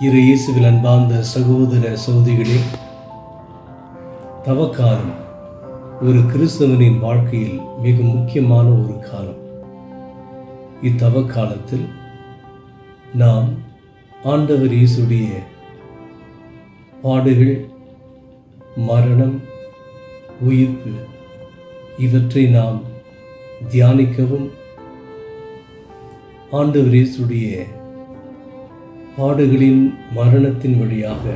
இரு இயேசுவில் அன்பார்ந்த சகோதர சகோதரிகளே தவக்காலம் ஒரு கிறிஸ்தவனின் வாழ்க்கையில் மிக முக்கியமான ஒரு காலம். இத்தவ காலத்தில் நாம் ஆண்டவர் இயேசுடைய பாடுகள் மரணம் உயிர்ப்பு இவற்றை நாம் தியானிக்கவும் ஆண்டவர் இயேசுடைய பாடுகளின் மரணத்தின் வழியாக.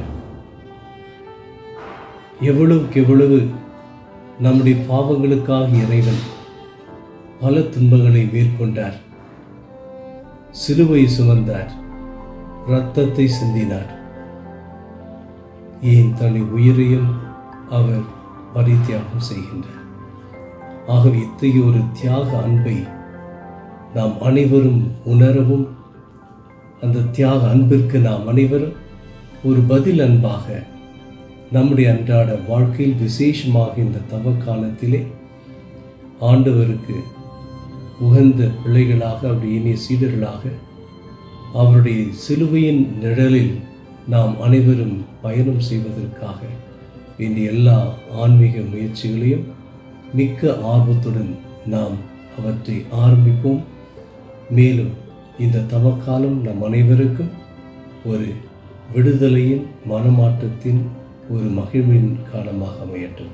எவ்வளவுக்கு எவ்வளவு நம்முடைய பாவங்களுக்காக இறைவன் பல துன்பங்களை மேற்கொண்டார். சிலுவை சுமந்தார். இரத்தத்தை சிந்தினார். ஏன் தன்னை உயிரையும் அவர் பரித்தியாகம் செய்கின்றார்? ஆகவே இத்தகைய ஒரு தியாக அன்பை நாம் அனைவரும் உணரவும் அந்த தியாக அன்பிற்கு நாம் அனைவரும் ஒரு பதில் அன்பாக நம்முடைய அன்றாட வாழ்க்கையில் விசேஷமாக இந்த தவ காலத்திலே ஆண்டவருக்கு உகந்த பிள்ளைகளாக அவருடைய இனிய சீடர்களாக அவருடைய சிலுவையின் நிழலில் நாம் அனைவரும் பயணம் செய்வதற்காக வேண்டிய எல்லா ஆன்மீக முயற்சிகளையும் மிக்க ஆர்வத்துடன் நாம் அவற்றை ஆரம்பிப்போம். மேலும் இந்த தவக்காலம் நம் அனைவருக்கும் ஒரு விடுதலையின் மனமாற்றத்தின் ஒரு மகிழ்வின் காலமாக அமையட்டும்.